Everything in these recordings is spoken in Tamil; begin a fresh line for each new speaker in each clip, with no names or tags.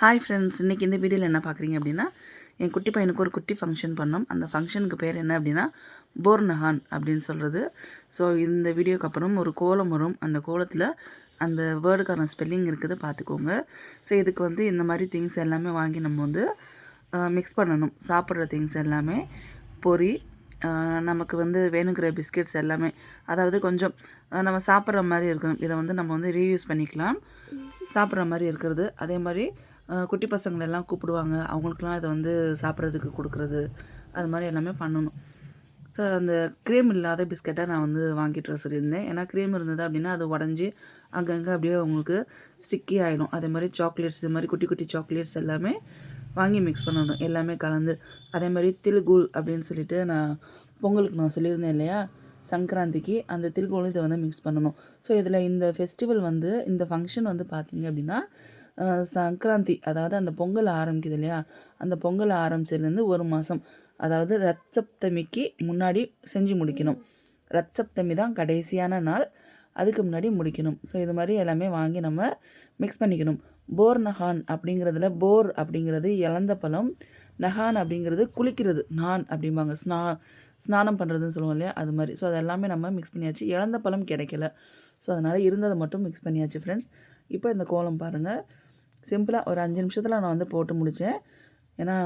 ஹாய் ஃப்ரெண்ட்ஸ் இன்றைக்கி இந்த வீடியோவில் என்ன பார்க்குறீங்க அப்படின்னா என் குட்டி பையனுக்கு ஒரு குட்டி ஃபங்க்ஷன் பண்ணோம். அந்த ஃபங்க்ஷனுக்கு பேர் என்ன அப்படின்னா போர்னஹான் அப்படின்னு சொல்கிறது ஸோ இந்த வீடியோக்கு அப்புறம் ஒரு கோலம் வரும். அந்த கோலத்தில் அந்த வேர்டுக்கான ஸ்பெல்லிங் இருக்குது பார்த்துக்கோங்க. ஸோ இதுக்கு வந்து இந்த மாதிரி திங்ஸ் எல்லாமே வாங்கி நம்ம வந்து மிக்ஸ் பண்ணணும். சாப்பிட்ற திங்ஸ் எல்லாமே பொரி நமக்கு வந்து வேணுங்கிற பிஸ்கெட்ஸ் எல்லாமே. அதாவது கொஞ்சம் நம்ம சாப்பிட்ற மாதிரி இருக்கணும். இதை வந்து நம்ம வந்து ரீயூஸ் பண்ணிக்கலாம். சாப்பிட்ற மாதிரி இருக்கிறது. அதே மாதிரி குட்டி பசங்களெல்லாம் கூப்பிடுவாங்க. அவங்களுக்குலாம் இதை வந்து சாப்பிட்றதுக்கு கொடுக்குறது. அது மாதிரி எல்லாமே பண்ணணும். ஸோ அந்த க்ரீம் இல்லாத பிஸ்கெட்டை நான் வந்து வாங்கிட்டு வர சொல்லியிருந்தேன். ஏன்னா க்ரீம் இருந்தது அப்படின்னா அது உடஞ்சி அங்கங்கே அப்படியே அவங்களுக்கு ஸ்டிக்கி ஆகிடும் அதே மாதிரி சாக்லேட்ஸ் இது மாதிரி குட்டி குட்டி சாக்லேட்ஸ் எல்லாமே வாங்கி மிக்ஸ் பண்ணணும். எல்லாமே கலந்து. அதே மாதிரி தில்கூல் அப்படின்னு சொல்லிட்டு நான் பொங்கலுக்கு நான் சொல்லியிருந்தேன் இல்லையா? சங்கராந்திக்கு அந்த தில்கூலும் இதை வந்து மிக்ஸ் பண்ணணும். ஸோ இதில் இந்த ஃபெஸ்டிவல் வந்து இந்த ஃபங்க்ஷன் வந்து பார்த்தீங்க அப்படின்னா சங்கராந்தி அதாவது அந்த பொங்கல் ஆரம்பிக்குது இல்லையா? அந்த பொங்கல் ஆரம்பிச்சதுலேருந்து ஒரு மாதம் அதாவது ரத் சப்தமிக்கு முன்னாடி செஞ்சு முடிக்கணும். ரத் சப்தமி தான் கடைசியான நாள். அதுக்கு முன்னாடி முடிக்கணும். ஸோ இது மாதிரி எல்லாமே வாங்கி நம்ம மிக்ஸ் பண்ணிக்கணும். போர் நஹான் அப்படிங்கிறதுல போர் அப்படிங்கிறது இழந்த பழம். நஹான் அப்படிங்கிறது குளிக்கிறது. நான் அப்படிம்பாங்க. ஸ்நா ஸ்நானம் பண்ணுறதுன்னு சொல்லுவோம் இல்லையா? அது மாதிரி. ஸோ அது எல்லாமே நம்ம மிக்ஸ் பண்ணியாச்சு. இழந்த பழம் கிடைக்கல. ஸோ அதனால் இருந்ததை மட்டும் மிக்ஸ் பண்ணியாச்சு ஃப்ரெண்ட்ஸ் இப்போ இந்த கோலம் பாருங்கள் சிம்பிளாக ஒரு அஞ்சு நிமிஷத்தில் நான் வந்து போட்டு முடித்தேன் ஏன்னா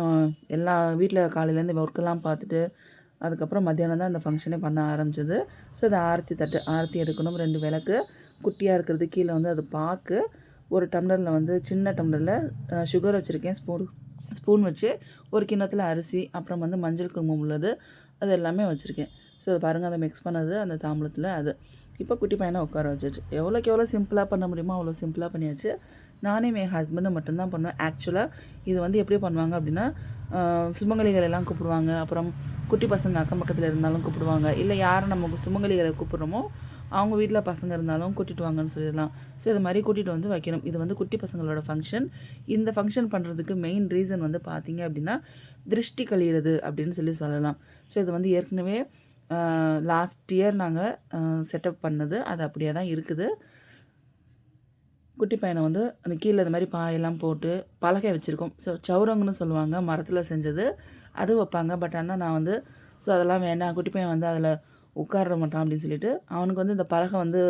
எல்லா வீட்டில் காலையிலேருந்து ஒர்க்கெல்லாம் பார்த்துட்டு அதுக்கப்புறம் மத்தியானம் தான் அந்த ஃபங்க்ஷனே பண்ண ஆரம்பிச்சது. ஸோ அது ஆரத்தி தட்டு ஆரத்தி எடுக்கணும். ரெண்டு விளக்கு குட்டியாக இருக்கிறது கீழே வந்து அது பாக்கு. ஒரு டம்ளரில் வந்து சின்ன டம்ளரில் சுகர் வச்சுருக்கேன். ஸ்பூன் ஸ்பூன் வச்சு ஒரு கிண்ணத்தில் அரிசி அப்புறம் வந்து மஞ்சள் குங்குமம் உள்ளது அது எல்லாமே வச்சுருக்கேன். ஸோ அதை பாருங்கள் அதை மிக்ஸ் பண்ணது அந்த தாம்பளத்தில் அது. இப்போ குட்டி பையனை உட்கார வச்சுட்டு எவ்வளோக்கு எவ்வளோ சிம்பிளாக பண்ண முடியுமோ அவ்வளோ சிம்பிளாக பண்ணியாச்சு. நானே என் ஹஸ்பண்டை மட்டும்தான் பண்ணுவேன். ஆக்சுவலாக இது வந்து எப்படி பண்ணுவாங்க அப்படின்னா சுமங்கலிகள் எல்லாம் கூப்பிடுவாங்க. அப்புறம் குட்டி பசங்க அக்கம் பக்கத்தில் இருந்தாலும் கூப்பிடுவாங்க. இல்லை யாரை நம்ம சுமங்கலிகளை கூப்பிட்றோமோ அவங்க வீட்டில் பசங்க இருந்தாலும் கூட்டிகிட்டு வாங்கன்னு சொல்லிடலாம். ஸோ இது மாதிரி கூட்டிகிட்டு வந்து வைக்கணும். இது வந்து குட்டி பசங்களோட ஃபங்க்ஷன் இந்த ஃபங்க்ஷன் பண்ணுறதுக்கு மெயின் ரீசன் வந்து பார்த்தீங்க அப்படின்னா திருஷ்டி கழியிறது அப்படின்னு சொல்லி சொல்லலாம். ஸோ இது வந்து ஏற்கனவே லாஸ்ட் இயர் நாங்கள் செட்டப் பண்ணது. அது அப்படியே தான் இருக்குது. குட்டி பையனை வந்து அந்த கீழே இந்த மாதிரி பாயெல்லாம் போட்டு பலகை வச்சுருக்கோம். ஸோ சௌரங்கன்னு சொல்லுவாங்க. மரத்தில் செஞ்சது. அது வைப்பாங்க. பட் ஆனால் நான் வந்து ஸோ அதெல்லாம் வேண்டாம். குட்டி பையன் வந்து அதில் உட்கார மாட்டான் அப்படின்னு சொல்லிட்டு அவனுக்கு வந்து இந்த பலகை வந்து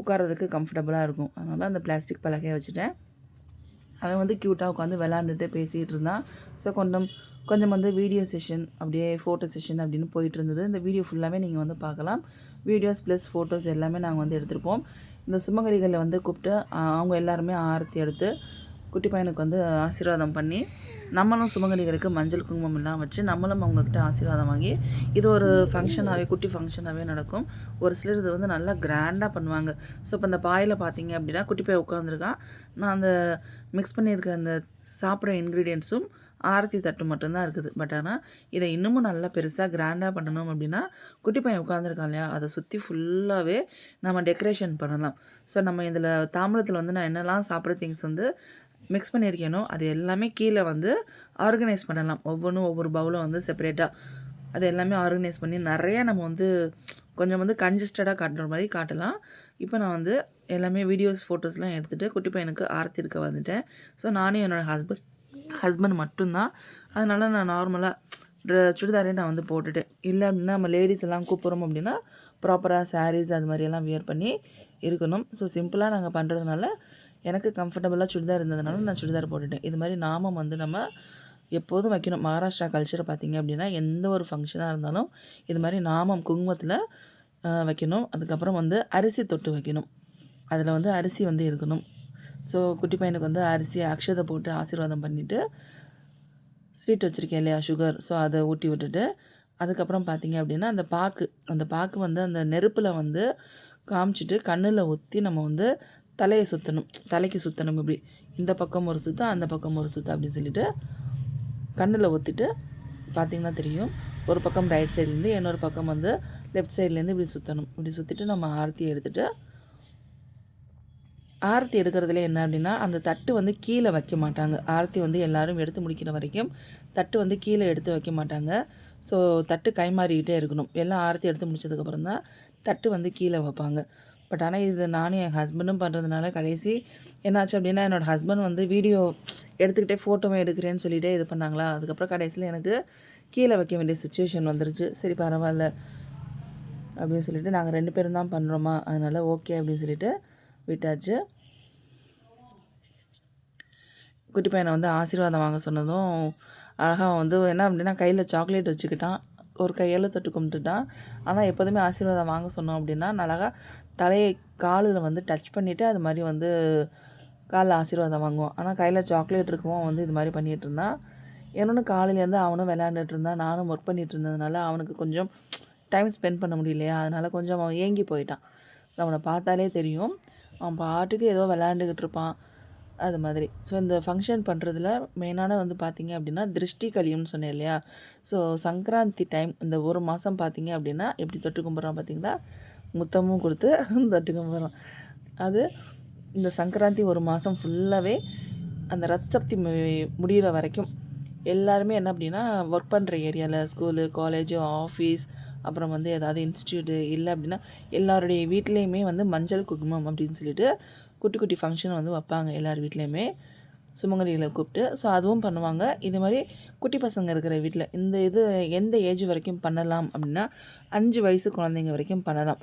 உட்கார்றதுக்கு கம்ஃபர்டபுளாக இருக்கும். அதனால் அந்த பிளாஸ்டிக் பலகையை வச்சுட்டேன். அவன் வந்து க்யூட்டாக உட்காந்து விளாண்டுட்டு பேசிகிட்டு இருந்தான். ஸோ கொஞ்சம் கொஞ்சம் வந்து வீடியோ செஷன் அப்படியே ஃபோட்டோ செஷன் அப்படின்னு போயிட்டு இருந்தது. இந்த வீடியோ ஃபுல்லாகவே நீங்கள் வந்து பார்க்கலாம். வீடியோஸ் ப்ளஸ் ஃபோட்டோஸ் எல்லாமே நாங்கள் வந்து எடுத்திருப்போம் இந்த சுமகரிகளை வந்து கூப்பிட்டு அவங்க எல்லாருமே ஆரத்தி எடுத்து குட்டி பையனுக்கு வந்து ஆசீர்வாதம் பண்ணி நம்மளும் சுமங்கலிகளுக்கு மஞ்சள் குங்குமம் எல்லாம் வச்சு நம்மளும் அவங்கக்கிட்ட ஆசீர்வாதம் வாங்கி இது ஒரு ஃபங்க்ஷனாகவே குட்டி ஃபங்க்ஷனாகவே நடக்கும். ஒரு சிலர் இது வந்து நல்லா கிராண்டாக பண்ணுவாங்க. ஸோ இப்போ இந்த பாயில் பார்த்தீங்க அப்படின்னா குட்டி பையன் உட்காந்துருக்கான் நான் அந்த மிக்ஸ் பண்ணியிருக்க அந்த சாப்பிட்ற இன்க்ரீடியன்ஸும் ஆரத்தி தட்டு மட்டும்தான் இருக்குது. பட் ஆனால் இதை இன்னமும் நல்லா பெருசாக கிராண்டாக பண்ணணும் அப்படின்னா குட்டி பையன் உட்காந்துருக்கான் இல்லையா? அதை சுற்றி ஃபுல்லாகவே நம்ம டெக்கரேஷன் பண்ணலாம். ஸோ நம்ம இதில் தாமிரத்தில் வந்து நான் என்னெல்லாம் சாப்பிட்ற திங்ஸ் வந்து மிக்ஸ் பண்ணியிருக்கேனோ அது எல்லாமே கீழே வந்து ஆர்கனைஸ் பண்ணலாம். ஒவ்வொன்றும் ஒவ்வொரு பவுலும் வந்து செப்பரேட்டாக அது எல்லாமே ஆர்கனைஸ் பண்ணி நிறைய நம்ம வந்து கொஞ்சம் வந்து கன்ஜஸ்டடாக காட்டுற மாதிரி காட்டலாம். இப்போ நான் வந்து எல்லாமே வீடியோஸ் ஃபோட்டோஸ்லாம் எடுத்துகிட்டு குட்டி பையனுக்கு ஆரத்தி இருக்க வந்துட்டேன். ஸோ நானும் என்னோடய ஹஸ்பண்ட் ஹஸ்பண்ட் மட்டும்தான். அதனால் நான் நார்மலாக சுடிதாரே நான் வந்து போட்டுட்டேன். இல்லை அப்படின்னா நம்ம லேடிஸ் எல்லாம் கூப்பிட்றோம் அப்படின்னா ப்ராப்பராக சாரீஸ் அது மாதிரி எல்லாம் வியர் பண்ணி இருக்கணும். ஸோ சிம்பிளாக நாங்கள் பண்ணுறதுனால எனக்கு கம்ஃபர்டபுளாக சுடிதார் இருந்ததுனால நான் சுடிதார் போட்டுட்டேன். இது மாதிரி நாமம் வந்து நம்ம எப்போதும் வைக்கணும். மகாராஷ்டிரா கல்ச்சரை பார்த்திங்க அப்படின்னா எந்த ஒரு ஃபங்க்ஷனாக இருந்தாலும் இது மாதிரி நாமம் குங்குமத்தில் வைக்கணும். அதுக்கப்புறம் வந்து அரிசி தொட்டு வைக்கணும். அதில் வந்து அரிசி வந்து இருக்கணும். ஸோ குட்டி பையனுக்கு வந்து அரிசி அக்ஷதை போட்டு ஆசீர்வாதம் பண்ணிவிட்டு ஸ்வீட் வச்சுருக்கேன் இல்லையா சுகர் ஸோ அதை ஊட்டி விட்டுட்டு அதுக்கப்புறம் பார்த்தீங்க அப்படின்னா அந்த பாக்கு அந்த பாக்கு வந்து அந்த நெருப்பில் வந்து காமிச்சிட்டு கண்ணில் ஒத்தி நம்ம வந்து தலையை சுற்றணும் தலைக்கு சுற்றணும் இப்படி. இந்த பக்கம் ஒரு சுத்தம் அந்த பக்கம் ஒரு சுத்தம் அப்படின்னு சொல்லிட்டு கண்ணில் ஒத்திட்டு பார்த்திங்கன்னா தெரியும். ஒரு பக்கம் ரைட் சைட்லேருந்து இன்னொரு பக்கம் வந்து லெஃப்ட் சைட்லேருந்து இப்படி சுற்றணும் இப்படி சுற்றிட்டு நம்ம ஆரத்தி எடுத்துகிட்டு ஆரத்தி எடுக்கிறதுல என்ன அப்படின்னா அந்த தட்டு வந்து கீழே வைக்க மாட்டாங்க. ஆரத்தி வந்து எல்லாரும் எடுத்து முடிக்கிற வரைக்கும் தட்டு வந்து கீழே எடுத்து வைக்க மாட்டாங்க. ஸோ தட்டு கைமாறிக்கிட்டே இருக்கணும். எல்லாம் ஆரத்தி எடுத்து முடிச்சதுக்கப்புறம் தான் தட்டு வந்து கீழே வைப்பாங்க. பட் ஆனால் இது நானும் என் ஹஸ்பண்டும் பண்ணுறதுனால கடைசி என்னாச்சு அப்படின்னா என்னோடய ஹஸ்பண்ட் வந்து வீடியோ எடுத்துக்கிட்டே ஃபோட்டோவும் எடுக்கிறேன்னு சொல்லிட்டு இது பண்ணாங்களா? அதுக்கப்புறம் கடைசியில் எனக்கு கீழே வைக்க வேண்டிய சுச்சுவேஷன் வந்துருச்சு. சரி பரவாயில்ல அப்படின்னு சொல்லிட்டு நாங்கள் ரெண்டு பேரும் தான் பண்ணுறோமா அதனால் ஓகே அப்படின்னு சொல்லிட்டு விட்டாச்சு. குட்டி பையனை வந்து ஆசீர்வாதம் வாங்க சொன்னதும் அழகாக வந்து என்ன அப்படின்னா கையில் சாக்லேட் வச்சுக்கிட்டான். ஒரு கையில் தொட்டு கும்பிட்டுட்டான். ஆனால் எப்போதுமே ஆசீர்வாதம் வாங்க சொன்னோம் அப்படின்னா அழகாக தலையை காலில் வந்து டச் பண்ணிவிட்டு அது மாதிரி வந்து காலில் ஆசீர்வாதம் வாங்குவோம். ஆனால் கையில் சாக்லேட் இருக்கவும் வந்து இது மாதிரி பண்ணிகிட்டு இருந்தான். என்னொன்று காலையிலேருந்து அவனும் விளையாண்டுட்டு இருந்தான். நானும் ஒர்க் பண்ணிகிட்டு இருந்ததுனால அவனுக்கு கொஞ்சம் டைம் ஸ்பெண்ட் பண்ண முடியலையா? அதனால் கொஞ்சம் அவன் ஏங்கி போயிட்டான். அவனை பார்த்தாலே தெரியும். அவன் பாட்டுக்கு ஏதோ விளையாண்டுக்கிட்டு இருப்பான். அது மாதிரி. ஸோ இந்த ஃபங்க்ஷன் பண்ணுறதுல மெயினான வந்து பார்த்தீங்க அப்படின்னா திருஷ்டி கலியம்னு சொன்னேன் இல்லையா? ஸோ சங்கராந்தி டைம் இந்த ஒரு மாதம் பார்த்தீங்க அப்படின்னா எப்படி தொட்டு கும்பிட்றான் பார்த்தீங்களா முத்தமும் கொடுத்து தொட்டு கும்பிட்றான். அது இந்த சங்கராந்தி ஒரு மாதம் ஃபுல்லாகவே அந்த ரத் சக்தி முடிகிற வரைக்கும் எல்லாருமே என்ன அப்படின்னா ஒர்க் பண்ணுற ஏரியாவில் ஸ்கூலு காலேஜு ஆஃபீஸ் அப்புறம் வந்து ஏதாவது இன்ஸ்டியூட்டு இல்லை அப்படின்னா எல்லாருடைய வீட்லேயுமே வந்து மஞ்சள் குங்குமம் அப்படின்னு சொல்லிட்டு குட்டி குட்டி ஃபங்க்ஷன் வந்து வைப்பாங்க எல்லார் வீட்லேயுமே. சுமங்கலிகளை கூப்பிட்டு. ஸோ அதுவும் பண்ணுவாங்க. இது மாதிரி குட்டி பசங்க இருக்கிற வீட்டில் இந்த இது எந்த ஏஜ் வரைக்கும் பண்ணலாம் அப்படின்னா அஞ்சு வயசு குழந்தைங்க வரைக்கும் பண்ணலாம்.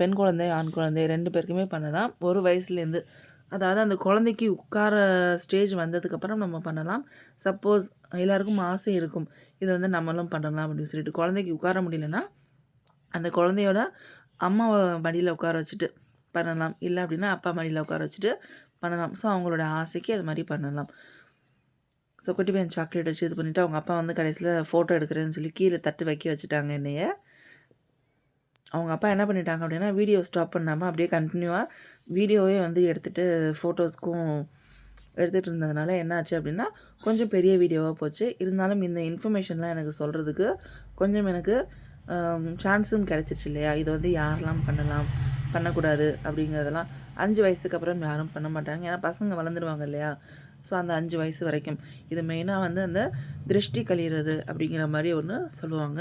பெண் குழந்தை ஆண் குழந்தை ரெண்டு பேருக்குமே பண்ணலாம். ஒரு வயசுலேருந்து அதாவது அந்த குழந்தைக்கு உட்கார ஸ்டேஜ் வந்ததுக்கப்புறம் நம்ம பண்ணலாம். சப்போஸ் எல்லாருக்கும் ஆசை இருக்கும். இதை வந்து நம்மளும் பண்ணலாம் அப்படின்னு சொல்லிட்டு குழந்தைக்கு உட்கார முடியலன்னா அந்த குழந்தையோட அம்மாவை மடியில் உட்கார வச்சுட்டு பண்ணலாம். இல்லை அப்படின்னா அப்பா மடியில் உட்கார வச்சுட்டு பண்ணலாம். ஸோ அவங்களோட ஆசைக்கு அது மாதிரி பண்ணலாம். ஸோ குட்டி பையன் சாக்லேட் வச்சு இது பண்ணிவிட்டு அவங்க அப்பா வந்து கடைசியில் ஃபோட்டோ எடுக்கிறேன்னு சொல்லி கீழே தட்டு வைக்க வச்சுட்டாங்க என்னைய. அவங்க அப்பா என்ன பண்ணிட்டாங்க அப்படின்னா வீடியோ ஸ்டாப் பண்ணாமல் அப்படியே கண்டினியூவாக வீடியோவே வந்து எடுத்துகிட்டு ஃபோட்டோஸ்க்கும் எடுத்துகிட்டு இருந்ததுனால என்னாச்சு அப்படின்னா கொஞ்சம் பெரிய வீடியோவாக போச்சு. இருந்தாலும் இந்த இன்ஃபர்மேஷன்லாம் எனக்கு சொல்கிறதுக்கு கொஞ்சம் எனக்கு சான்ஸும் கிடச்சிருச்சு இல்லையா? இதை வந்து யாரெல்லாம் பண்ணலாம் பண்ணக்கூடாது அப்படிங்கிறதெல்லாம். அஞ்சு வயசுக்கு அப்புறம் யாரும் பண்ண மாட்டாங்க. ஏன்னா பசங்க வளர்ந்துருவாங்க இல்லையா? ஸோ அந்த அஞ்சு வயசு வரைக்கும். இது மெயினாக வந்து அந்த திருஷ்டி கழிகிறது அப்படிங்கிற மாதிரி ஒன்று சொல்லுவாங்க.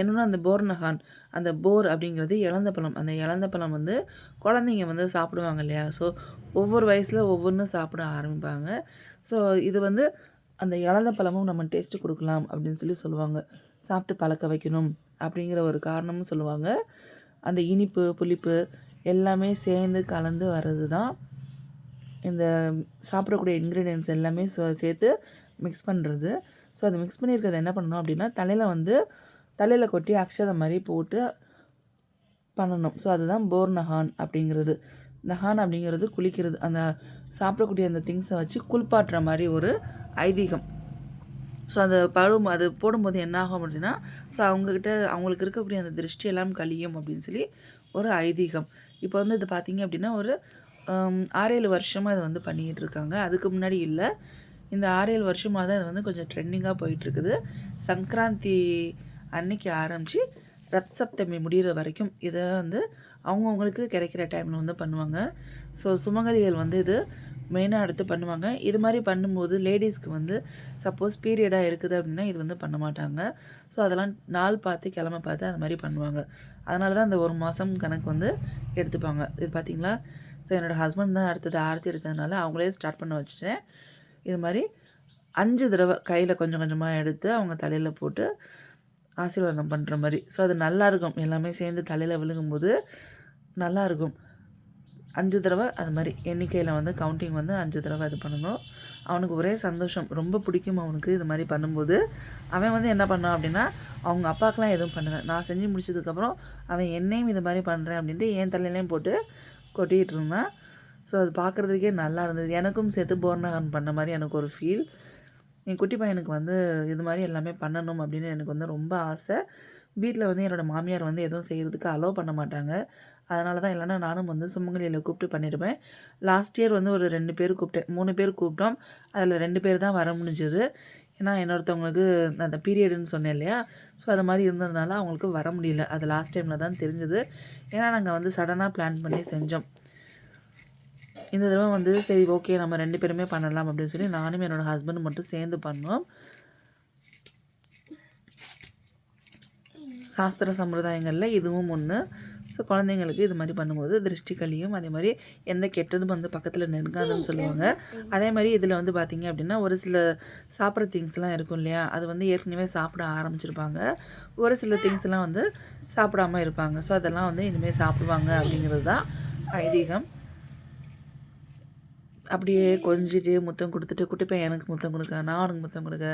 என்னென்னா அந்த போர்னஹான் அந்த போர் அப்படிங்கிறது இழந்த பழம். அந்த இழந்த பழம் வந்து குழந்தைங்க வந்து சாப்பிடுவாங்க இல்லையா? ஸோ ஒவ்வொரு வயசில் ஒவ்வொன்றும் சாப்பிட ஆரம்பிப்பாங்க. ஸோ இது வந்து அந்த இழந்த பழமும் நம்ம டேஸ்ட்டு கொடுக்கலாம் அப்படின்னு சொல்லி சொல்லுவாங்க. சாப்பிட்டு பழக்க வைக்கணும் அப்படிங்கிற ஒரு காரணமும் சொல்லுவாங்க. அந்த இனிப்பு புளிப்பு எல்லாமே சேர்ந்து கலந்து வர்றது தான் இந்த சாப்பிடக்கூடிய இன்க்ரீடியன்ஸ் எல்லாமே சேர்த்து மிக்ஸ் பண்ணுறது ஸோ அதை மிக்ஸ் பண்ணியிருக்கிறது என்ன பண்ணணும் அப்படின்னா தலையில் வந்து தலையில் கொட்டி அக்ஷதம் மாதிரி போட்டு பண்ணணும். ஸோ அதுதான் போர் நஹான் அப்படிங்கிறது. நஹான் அப்படிங்கிறது குளிக்கிறது அந்த சாப்பிடக்கூடிய அந்த திங்ஸை வச்சு குளிப்பாட்டுற மாதிரி ஒரு ஐதீகம். ஸோ அந்த பழும் அது போடும்போது என்ன ஆகும் அப்படின்னா ஸோ அவங்கக்கிட்ட அவங்களுக்கு இருக்கக்கூடிய அந்த திருஷ்டி எல்லாம் கழியும் அப்படின்னு சொல்லி ஒரு ஐதீகம். இப்போ வந்து இது பார்த்தீங்க அப்படின்னா ஒரு ஆறேழு வருஷமாக இதை வந்து பண்ணிக்கிட்டு இருக்காங்க. அதுக்கு முன்னாடி இல்லை. இந்த ஆறேழு வருஷமாக தான் இது வந்து கொஞ்சம் ட்ரெண்டிங்காக போயிட்டுருக்குது சங்கராந்தி அன்னைக்கு ஆரம்பித்து ரத் சப்தமி முடிகிற வரைக்கும் இதை வந்து அவங்கவுங்களுக்கு கிடைக்கிற டைமில் வந்து பண்ணுவாங்க. ஸோ சுமங்கலிகள் வந்து இது மெயினாக எடுத்து பண்ணுவாங்க. இது மாதிரி பண்ணும்போது லேடிஸ்க்கு வந்து சப்போஸ் பீரியடாக இருக்குது அப்படின்னா இது வந்து பண்ண மாட்டாங்க. ஸோ அதெல்லாம் நாள் பார்த்து கிழமை பார்த்து அந்த மாதிரி பண்ணுவாங்க. அதனால தான் அந்த ஒரு மாதம் கணக்கு வந்து எடுத்துப்பாங்க. இது பார்த்திங்களா? ஸோ என்னோடய ஹஸ்பண்ட் தான் அடுத்தது ஆர்த்தி எடுத்ததுனால அவங்களே ஸ்டார்ட் பண்ண வச்சுட்டேன். இது மாதிரி அஞ்சு தடவை கையில் கொஞ்சம் கொஞ்சமாக எடுத்து அவங்க தலையில் போட்டு ஆசீர்வாதம் பண்ணுற மாதிரி. ஸோ அது நல்லாயிருக்கும் எல்லாமே சேர்ந்து தலையில் விழுகும்போது நல்லாயிருக்கும் அஞ்சு தடவை அது மாதிரி எண்ணிக்கையில் வந்து கவுண்டிங் வந்து அஞ்சு தடவை இது பண்ணணும். அவனுக்கு ஒரே சந்தோஷம். ரொம்ப பிடிக்கும் அவனுக்கு இது மாதிரி பண்ணும்போது. அவன் வந்து என்ன பண்ணான் அப்படின்னா அவங்க அப்பாக்கெலாம் எதுவும் பண்ணல. நான் செஞ்சு முடிச்சதுக்கப்புறம் அவன் என்னையும் இது மாதிரி பண்ணுறேன் அப்படின்ட்டு என் தலையிலையும் போட்டு கொட்டிகிட்டு இருந்தான். ஸோ அது பார்க்குறதுக்கே நல்லா இருந்தது. எனக்கும் சேர்த்து போர்னகன் பண்ண மாதிரி எனக்கு ஒரு ஃபீல் என் குட்டி பையனுக்கு வந்து இது மாதிரி எல்லாமே பண்ணணும் அப்படின்னு எனக்கு வந்து ரொம்ப ஆசை. வீட்டில் வந்து என்னோடய மாமியார் வந்து எதுவும் செய்கிறதுக்கு அலோவ் பண்ண மாட்டாங்க. அதனால தான் இல்லைன்னா நானும் வந்து சுமங்கலியில் கூப்பிட்டு பண்ணிடுவேன். லாஸ்ட் இயர் வந்து ஒரு ரெண்டு பேர் கூப்பிட்டேன். மூணு பேர் கூப்பிட்டோம். அதில் ரெண்டு பேர் தான் வர முடிஞ்சது. ஏன்னா இன்னொருத்தவங்களுக்கு அந்த பீரியடுன்னு சொன்னேன் இல்லையா? ஸோ அது மாதிரி இருந்ததுனால அவங்களுக்கு வர முடியல. அது லாஸ்ட் டைமில் தான் தெரிஞ்சது. ஏன்னா நாங்கள் வந்து சடனாக பிளான் பண்ணி செஞ்சோம். இந்த தடவை வந்து சரி ஓகே நம்ம ரெண்டு பேருமே பண்ணலாம் அப்படின்னு சொல்லி நானும் என்னோடய ஹஸ்பண்டும் மட்டும் சேர்ந்து பண்ணோம். சாஸ்திர சம்பிரதாயங்களில் இதுவும் ஒன்று ஸோ குழந்தைங்களுக்கு இது மாதிரி பண்ணும்போது திருஷ்டி கழியும் அதே மாதிரி எந்த கெட்டதும் வந்து பக்கத்தில் நெருங்காதுன்னு சொல்லுவாங்க. அதே மாதிரி இதில் வந்து பார்த்திங்க அப்படின்னா ஒரு சில சாப்பிட்ற திங்ஸ்லாம் இருக்கும் இல்லையா? அது வந்து ஏற்கனவே சாப்பிட ஆரம்பிச்சிருப்பாங்க. ஒரு சில திங்ஸ்லாம் வந்து சாப்பிடாம இருப்பாங்க. ஸோ அதெல்லாம் வந்து இனிமேல் சாப்பிடுவாங்க அப்படிங்கிறது தான் ஐதீகம். அப்படியே கொஞ்சிட்டு முத்தம் கொடுத்துட்டு குட்டி பையன் எனக்கு முத்தம் கொடுக்க நான் அவனுக்கு முத்தம் கொடுக்க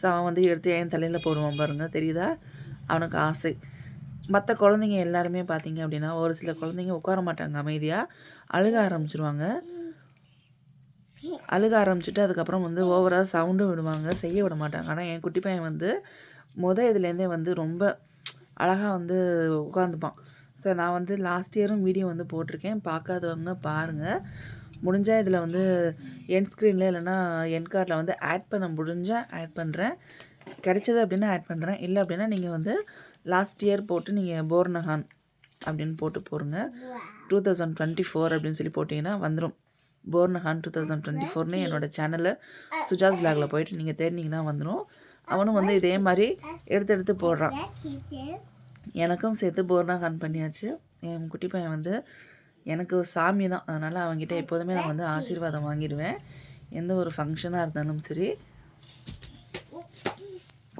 ஸோ அவன் வந்து எடுத்து என் தலையில் போடுவான் பாருங்கள் தெரியுதா? அவனுக்கு ஆசை. மற்ற குழந்தைங்க எல்லாருமே பார்த்தீங்க அப்படின்னா ஒரு சில குழந்தைங்க உட்கார மாட்டாங்க அமைதியாக அழுக ஆரம்பிச்சிருவாங்க. அழுக ஆரம்பிச்சுட்டு அதுக்கப்புறம் வந்து ஓவராக சவுண்டும் விடுவாங்க செய்ய விட மாட்டாங்க. ஆனால் என் குட்டி பையன் வந்து முத இதுலேருந்தே வந்து ரொம்ப அழகாக வந்து உட்காந்துப்பான். ஸோ நான் வந்து லாஸ்ட் இயரும் வீடியோ வந்து போட்டிருக்கேன் பார்க்காதவங்க பாருங்கள் முடிஞ்சால் இதில் வந்து என் ஸ்க்ரீனில் இல்லைன்னா என் கார்டில் வந்து ஆட் பண்ண முடிஞ்சால் ஆட் பண்ணுறேன் கிடைச்சது அப்படின்னா ஆட் பண்ணுறேன் இல்லை அப்படின்னா நீங்கள் வந்து லாஸ்ட் இயர் போட்டு நீங்கள் போர்னஹான் அப்படின்னு போட்டு போடுங்க. டூ தௌசண்ட் டுவெண்ட்டி ஃபோர் அப்படின்னு சொல்லி போட்டிங்கன்னா வந்துடும் போர்னஹான் டூ தௌசண்ட் டுவெண்ட்டி ஃபோர்னு என்னோடய சேனலில் சுஜாஸ் பிளாகில் போயிட்டு நீங்கள் தேடினீங்கன்னா வந்துடும் அவனும் வந்து இதே மாதிரி எடுத்து எடுத்து போடுறான். எனக்கும் சேர்த்து போர்னஹான் பண்ணியாச்சு. என் குட்டி பையன் வந்து எனக்கு சாமி தான். அதனால் அவங்ககிட்ட எப்போதுமே நான் வந்து ஆசீர்வாதம் வாங்கிடுவேன். எந்த ஒரு ஃபங்க்ஷனாக இருந்தாலும் சரி.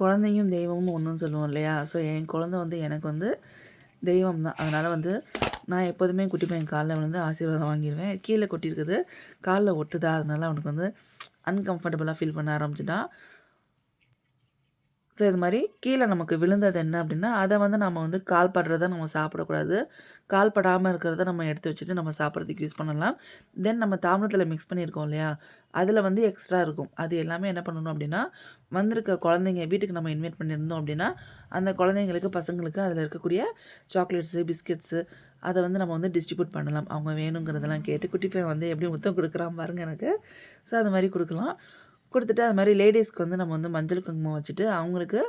குழந்தையும் தெய்வமும் ஒன்றுன்னு சொல்லுவோம் இல்லையா? ஸோ என் குழந்தை வந்து எனக்கு வந்து தெய்வம் தான். அதனால் வந்து நான் எப்போதுமே குட்டி பையன் காலில் விழுந்து ஆசீர்வாதம் வாங்கிடுவேன். கீழே கொட்டியிருக்குது. காலில் ஒட்டுதா? அதனால் அவனுக்கு வந்து அன்கம்ஃபர்டபுளாக ஃபீல் பண்ண ஆரம்பிச்சிட்டான். ஸோ இது மாதிரி கீழே நமக்கு விழுந்தது என்ன அப்படின்னா அதை வந்து நம்ம வந்து கால் படுறத நம்ம சாப்பிடக்கூடாது. கால் படாமல் இருக்கிறத நம்ம எடுத்து வச்சுட்டு நம்ம சாப்பிட்றதுக்கு யூஸ் பண்ணலாம். தென் நம்ம தாமிரத்தில் மிக்ஸ் பண்ணியிருக்கோம் இல்லையா? அதில் வந்து எக்ஸ்ட்ரா இருக்கும். அது எல்லாமே என்ன பண்ணணும் அப்படின்னா வந்திருக்க குழந்தைங்க வீட்டுக்கு நம்ம இன்வைட் பண்ணியிருந்தோம் அப்படின்னா அந்த குழந்தைங்களுக்கு பசங்களுக்கு அதில் இருக்கக்கூடிய சாக்லேட்ஸு பிஸ்கெட்ஸு அதை வந்து நம்ம வந்து டிஸ்ட்ரிபியூட் பண்ணலாம். அவங்க வேணுங்கிறதெல்லாம் கேட்டு குட்டி பையன் வந்து எப்படி முத்தம் கொடுக்குறான் பாருங்க எனக்கு. ஸோ அது மாதிரி கொடுக்கலாம். கொடுத்துட்டு அது மாதிரி லேடிஸ்க்கு வந்து நம்ம வந்து மஞ்சள் குங்குமம் வச்சுட்டு அவங்களுக்கு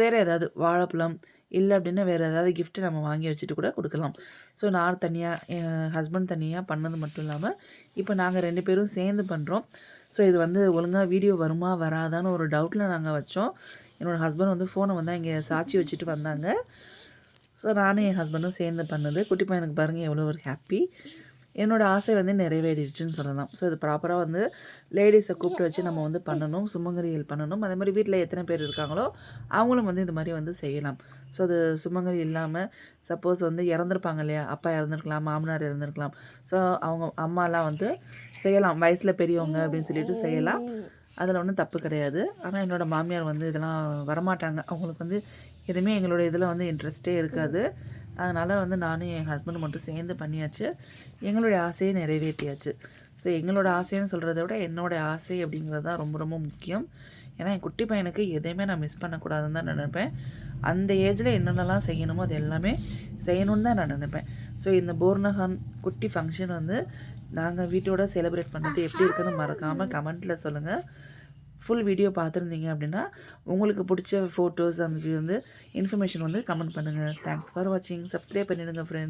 வேறு ஏதாவது வாழைப்பழம் இல்லை அப்படின்னா வேறு ஏதாவது கிஃப்ட்டு நம்ம வாங்கி வச்சுட்டு கூட கொடுக்கலாம். ஸோ நான் தனியாக என் ஹஸ்பண்ட் தனியாக பண்ணது மட்டும் இல்லாமல் இப்போ நாங்கள் ரெண்டு பேரும் சேர்ந்து பண்ணுறோம் ஸோ இது வந்து ஒழுங்காக வீடியோ வருமா வராதான்னு ஒரு டவுட்டில் நாங்கள் வச்சோம். என்னோடய ஹஸ்பண்ட் வந்து ஃபோனை வந்து இங்கே சாட்சி வச்சுட்டு வந்தாங்க. ஸோ நானும் என் ஹஸ்பண்டும் சேர்ந்து பண்ணது. குட்டி பையனுக்கு பாருங்கள் எவ்வளோ ஒரு ஹாப்பி என்னோடய ஆசை வந்து நிறைவேறிடுச்சுன்னு சொல்லலாம். ஸோ இது ப்ராப்பராக வந்து லேடிஸை கூப்பிட்டு வச்சு நம்ம வந்து பண்ணணும் சுமங்கலிகள் பண்ணணும். அதே மாதிரி வீட்டில் எத்தனை பேர் இருக்காங்களோ அவங்களும் வந்து இது மாதிரி வந்து செய்யலாம். ஸோ அது சுமங்கலி இல்லாமல் சப்போஸ் வந்து இறந்துருப்பாங்க இல்லையா? அப்பா இறந்துருக்கலாம் மாமனார் இறந்துருக்கலாம். ஸோ அவங்க அம்மாலாம் வந்து செய்யலாம். வயசில் பெரியவங்க அப்படின்னு சொல்லிட்டு செய்யலாம். அதில் ஒன்றும் தப்பு கிடையாது. ஆனால் என்னோடய மாமியார் வந்து இதெல்லாம் வரமாட்டாங்க. அவங்களுக்கு வந்து எதுவுமே எங்களோட இதில் வந்து இன்ட்ரெஸ்ட்டே இருக்காது. அதனால் வந்து நானும் என் ஹஸ்பண்ட் மட்டும் சேர்ந்து பண்ணியாச்சு. எங்களுடைய ஆசையை நிறைவேற்றியாச்சு. ஸோ எங்களோட ஆசைன்னு சொல்கிறத விட என்னோட ஆசை அப்படிங்கிறது தான் ரொம்ப ரொம்ப முக்கியம். ஏன்னா என் குட்டி பையனுக்கு எதையுமே நான் மிஸ் பண்ணக்கூடாதுன்னு தான் நினைப்பேன். அந்த ஏஜில் என்னென்னலாம் செய்யணுமோ அது எல்லாமே செய்யணும்னு தான் நான் நினைப்பேன். ஸோ இந்த போர்னஹான் குட்டி ஃபங்க்ஷன் வந்து நாங்கள் வீட்டோட செலிப்ரேட் பண்ணது எப்படி இருக்குன்னு மறக்காமல் கமெண்ட்டில் சொல்லுங்கள் ஃபுல் வீடியோ பார்த்துருந்தீங்க அப்படின்னா உங்களுக்கு பிடிச்ச ஃபோட்டோஸ் அந்த வந்து இன்ஃபர்மேஷன் வந்து கமெண்ட் பண்ணுங்கள் தேங்க்ஸ் ஃபார் வாட்சிங் சப்ஸ்கிரைப் பண்ணிடுங்க ஃப்ரெண்ட்